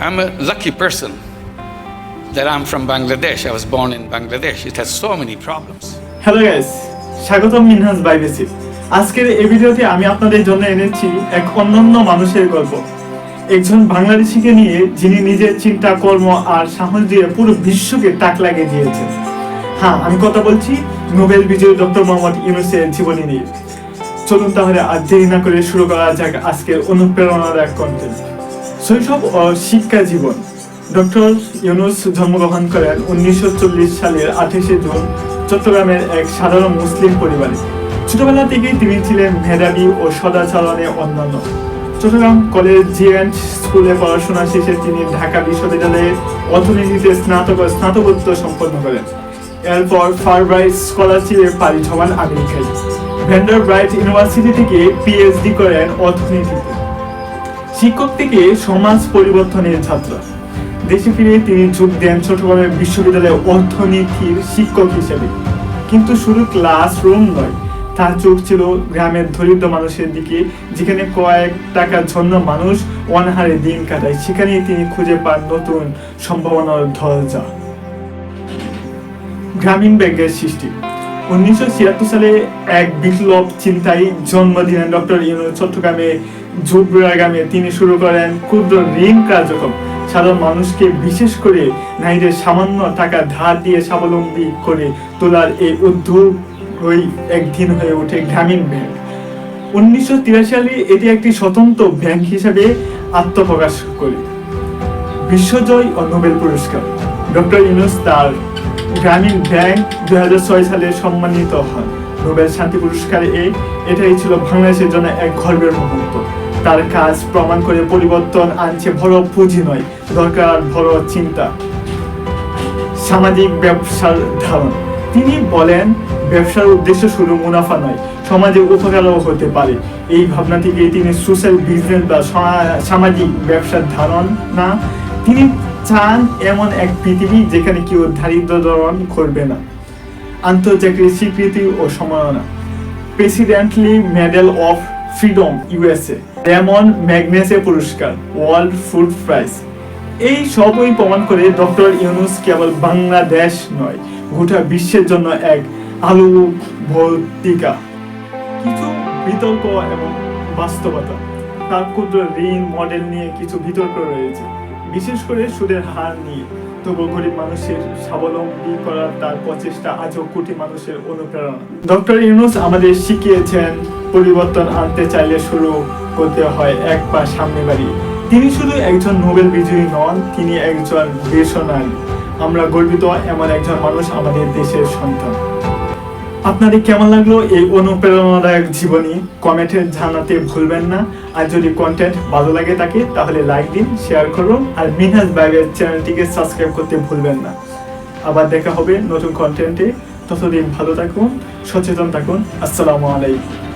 I'm a lucky person that I'm from Bangladesh. I was born in Bangladesh. It has so many problems. Hello guys স্বাগতম মিনহাজ বাইবেসি আজকের এই ভিডিওতে আমি আপনাদের জন্য এনেছি এক অনন্য মানুষের গল্প একজন বাংলাদেশিকে নিয়ে যিনি নিজের চিন্তা, কর্ম আর সাহস দিয়ে পুরো বিশ্বকে তাক লাগিয়ে দিয়েছেন হ্যাঁ আমি কথা বলছি নোবেল বিজয়ী ডক্টর মোহাম্মদ ইউনুসের জীবনী নিয়ে চলুন তাহলে আর দেরি না করে শুরু করা যাক আজকের অনুপ্রেরণার এক কন্টেন্ট শৈশব ও শিক্ষা জীবন। ডক্টর ইউনুস জন্মগ্রহণ করেন উনিশশো চল্লিশ সালের আঠাশে জুন চট্টগ্রামের এক সাধারণ মুসলিম পরিবারে। ছোটবেলা থেকেই তিনি ছিলেন মেধাবী ও সদাচরণে অন্যান্য চট্টগ্রাম কলেজ জি অ্যান্ড স্কুলে পড়াশোনা শেষে তিনি ঢাকা বিশ্ববিদ্যালয়ে অর্থনীতিতে স্নাতক ও স্নাতকোত্তর সম্পন্ন করেন। এরপর ফারব্রাইট স্কলারশিপে পাড়ি জমান আমেরিকায় ভ্যান্ডার ব্রাইট ইউনিভার্সিটি থেকে পিএইচডি করেন অর্থনীতিতে। শিক্ষক থেকে সমাজ পরিবর্তনের ছাত্র। দেশে ফিরে তিনি যোগ দেন চট্টগ্রামের বিশ্ববিদ্যালয়ে অর্থনীতির শিক্ষক হিসেবে। কিন্তু শুধু ক্লাসরুম নয়, তার চোখ ছিল গ্রামের দরিদ্র মানুষের দিকে, যেখানে কয়েক টাকার জন্য মানুষ অনাহারে দিন কাটায়। সেখানেই তিনি খুঁজে পান নতুন সম্ভাবনার দরজা গ্রামীণ ব্যাংকের সৃষ্টি। উনিশশো ছিয়াত্তর সালে এক বিপ্লব চিন্তায় জন্ম দিলেন ডক্টর ইউনুস চট্টগ্রামে। গ্রামে তিনি শুরু করেন ক্ষুদ্র ঋণ কার্যক্রম। সাধারণ মানুষকে বিশেষ করে নারীদের সামান্য টাকা ধার দিয়ে স্বাবলম্বী করে তোলার এই উদ্যোগ ওই একদিন হয়ে ওঠে গ্রামীণ ব্যাংক। উনিশশো তিরাশি সালে এটি একটি স্বতন্ত্র ব্যাংক হিসেবে আত্মপ্রকাশ করে। বিশ্বজয় ও নোবেল পুরস্কার। ডক্টর ইউনুস তার গ্রামীণ ব্যাংক দুই সালে সম্মানিত হন নোবেল শান্তি পুরস্কার এ এটাই ছিল বাংলাদেশের জন্য এক গর্বের মুহূর্ত। তার কাজ প্রমাণ করে পরিবর্তন আনছে বড় পুঁজি নয়, দরকার বড় চিন্তা। সামাজিক ব্যবসার ধারণ। তিনি বলেন, ব্যবসার উদ্দেশ্য শুধু মুনাফা নয়, সমাজে উপকারও হতে পারে। এই ভাবনা থেকে তিনি সোশ্যাল বিজনেস বা সামাজিক ব্যবসার ধারণ না, তিনি চান এমন এক পৃথিবী যেখানে কেউ দারিদ্র ধরন করবে না। আন্তর্জাতিক স্বীকৃতি ও সম্মাননা। Presidential Medal of Freedom USA Ramon Magsaysay পুরস্কার ওয়ার্ল্ড ফুড প্রাইজ এই সবই প্রমাণ করে ডক্টর ইউনুস কেবল বাংলাদেশ নয়, গোটা বিশ্বের জন্য এক আলু ভর্তিকা কিছু বিতর্ক এবং বাস্তবতা, তার ক্ষুদ্র ঋণ মডেল নিয়ে কিছু বিতর্ক রয়েছে। বিশেষ করে সুদের হার নিয়ে। তবু গরিব মানুষের স্বাবলম্বী করার তার প্রচেষ্টা আজও কোটি মানুষের অনুপ্রেরণা। ডক্টর ইউনুস আমাদের শিখিয়েছেন, পরিবর্তন আনতে চাইলে শুরু করতে হয় এক পা সামনে বাড়ি। তিনি শুধু একজন নোবেল বিজয়ী নন, তিনি একজন বেসনারী আমরা গর্বিত এমন একজন মানুষ আমাদের দেশের সন্তান। আপনাদের কেমন লাগল এই অনুপ্রেরণাদায়ক জীবনী? কমেন্টে জানাতে ভুলবেন না। আর যদি কন্টেন্ট ভালো লাগে থাকে তাহলে লাইক দিন শেয়ার করুন, আর মিনহাজ বাইবের চ্যানেলটিকে সাবস্ক্রাইব করতে ভুলবেন না। আবার দেখা হবে নতুন কন্টেন্টে ততদিন ভালো থাকুন, সচেতন থাকুন। আসসালামু আলাইকুম।